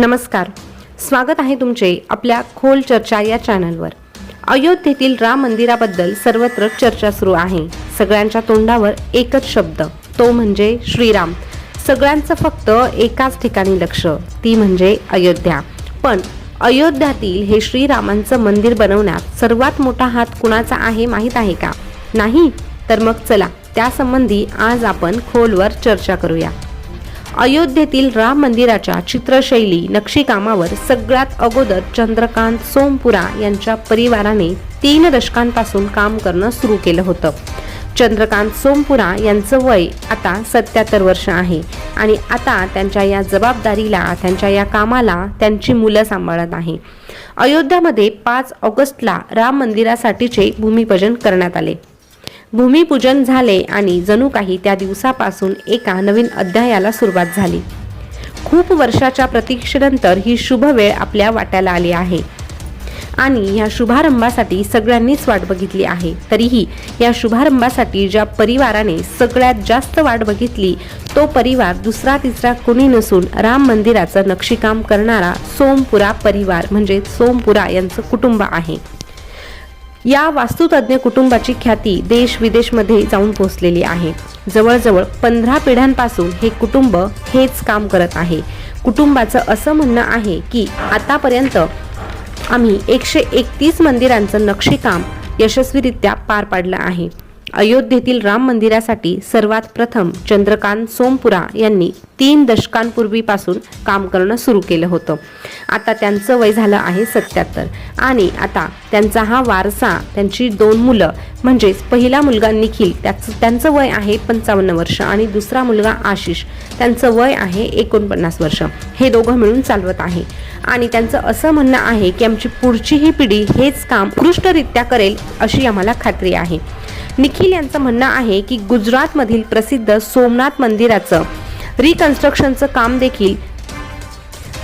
नमस्कार. स्वागत आहे तुमचे आपल्या खोल चर्चा या चॅनलवर. अयोध्येतील राम मंदिराबद्दल सर्वत्र चर्चा सुरू आहे. सगळ्यांच्या तोंडावर एकच शब्द तो म्हणजे श्रीराम. सगळ्यांचं फक्त एकाच ठिकाणी लक्ष ती म्हणजे अयोध्या. पण अयोध्यातील हे श्रीरामांचं मंदिर बनवण्यात सर्वात मोठा हात कुणाचा आहे माहीत आहे का? नाही? तर मग चला त्यासंबंधी आज आपण खोलवर चर्चा करूया. अयोध्येतील राम मंदिराच्या चित्रशैली नक्षीकामावर सगळ्यात अगोदर चंद्रकांत सोमपुरा यांच्या परिवाराने तीन दशकांपासून काम करणं सुरू केलं होतं. चंद्रकांत सोमपुरा यांचं वय आता सत्याहत्तर वर्ष आहे आणि आता त्यांच्या या जबाबदारीला त्यांच्या या कामाला त्यांची मुलं सांभाळत आहे. अयोध्यामध्ये पाच ऑगस्टला राम मंदिरासाठीचे भूमिपूजन करण्यात आले. भूमिपूजन झाले आणि जणू काही त्या दिवसापासून एका नवीन अध्यायाला सुरुवात झाली. खूप वर्षाच्या प्रतीक्षेनंतर ही शुभ वेळ आपल्या वाट्याला आली आहे. आणि या शुभारंभासाठी सगळ्यांनीच वाट बघितली आहे. तरीही या शुभारंभासाठी ज्या परिवाराने सगळ्यात जास्त वाट बघितली तो परिवार दुसरा तिसरा कुणी नसून राम मंदिराचं नक्षीकाम करणारा सोमपुरा परिवार म्हणजे सोमपुरा यांचं कुटुंब आहे. या वास्तुतज्ञ कुटुंबाची ख्याती देश विदेशमध्ये जाऊन पोहोचलेली आहे. जवळजवळ पंधरा पिढ्यांपासून हे कुटुंब हेच काम करत आहे. कुटुंबाचं असं म्हणणं आहे की आतापर्यंत आम्ही एकशे एकतीस मंदिरांचं नक्षीकाम यशस्वीरित्या पार पाडलं आहे. अयोध्येतील राम मंदिरासाठी सर्वात प्रथम चंद्रकांत सोमपुरा यांनी तीन दशकांपूर्वीपासून काम करणं सुरू केलं होतं. आता त्यांचं वय झालं आहे सत्याहत्तर. आणि आता त्यांचा हा वारसा त्यांची दोन मुलं म्हणजेच पहिला मुलगा निखिल त्याचं त्यांचं वय आहे पंचावन्न वर्ष आणि दुसरा मुलगा आशिष त्यांचं वय आहे एकोणपन्नास वर्ष. हे दोघं मिळून चालवत आहे. आणि त्यांचं असं म्हणणं आहे की आमची पुढची ही पिढी हेच काम उत्कृष्टरित्या करेल अशी आम्हाला खात्री आहे. निखिल यांचं म्हणणं आहे की गुजरातमधील प्रसिद्ध सोमनाथ मंदिराचं रिकन्स्ट्रक्शनचं काम देखील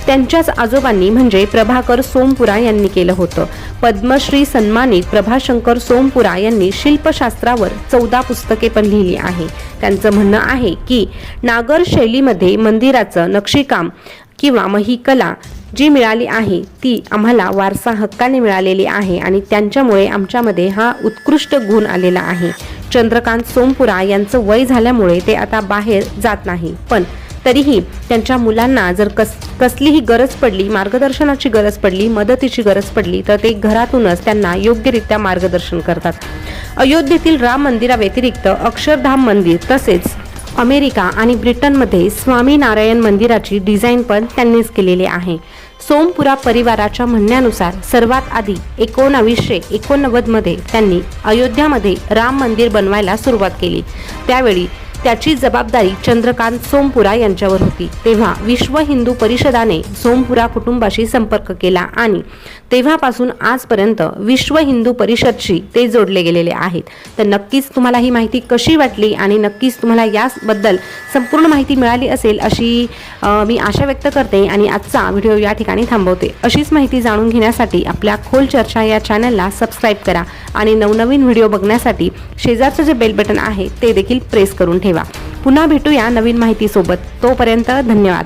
त्यांच्याच आजोबांनी म्हणजे प्रभाकर सोमपुरा यांनी केलं होतं. पद्मश्री सन्मानित प्रभाशंकर सोमपुरा यांनी शिल्पशास्त्रावर चौदा पुस्तके पण लिहिली आहे. त्यांचं म्हणणं आहे की नागर शैलीमध्ये मंदिराचं नक्षीकाम किंवा मही कला जी मिळाली आहे ती आम्हाला वारसा हक्काने मिळालेली आहे आणि त्यांच्यामुळे आमच्यामध्ये हा उत्कृष्ट गुण आलेला आहे. चंद्रकांत सोमपुरा यांचं वय झाल्यामुळे ते आता बाहेर जात नाही. पण तरीही त्यांच्या मुलांना जर कस कसलीही गरज पडली मार्गदर्शनाची गरज पडली मदतीची गरज पडली तर ते घरातूनच त्यांना योग्यरित्या मार्गदर्शन करतात. अयोध्येतील राम मंदिराव्यतिरिक्त अक्षरधाम मंदिर तसेच अमेरिका आणि ब्रिटनमध्ये स्वामीनारायण मंदिराची डिझाईन पण त्यांनीच केलेली आहे. सोमपुरा परिवाराच्या म्हणण्यानुसार सर्वात आधी एकोणावीसशे एकोणनव्वदमध्ये त्यांनी अयोध्यामध्ये राम मंदिर बनवायला सुरुवात केली. त्यावेळी त्याची जबाबदारी चंद्रकांत सोमपुरा यांच्यावर होती. तेव्हा विश्व हिंदू परिषदाने सोमपुरा कुटुंबाशी संपर्क केला आणि तेव्हापासून आजपर्यंत विश्व हिंदू परिषदशी ते जोडले गेलेले आहेत. तर नक्कीच तुम्हाला ही माहिती कशी वाटली आणि नक्कीच तुम्हाला याबद्दल संपूर्ण माहिती मिळाली असेल अशी मी आशा व्यक्त करते आणि आजचा व्हिडिओ या ठिकाणी थांबवते. अशीच माहिती जाणून घेण्यासाठी आपल्या खोल चर्चा या चॅनलला सबस्क्राईब करा आणि नवनवीन व्हिडिओ बघण्यासाठी शेजारचं जे बेल बटन आहे ते देखील प्रेस करून ठेवा. ठेवा पुन्हा भेटूया नवीन माहितीसोबत. तोपर्यंत धन्यवाद.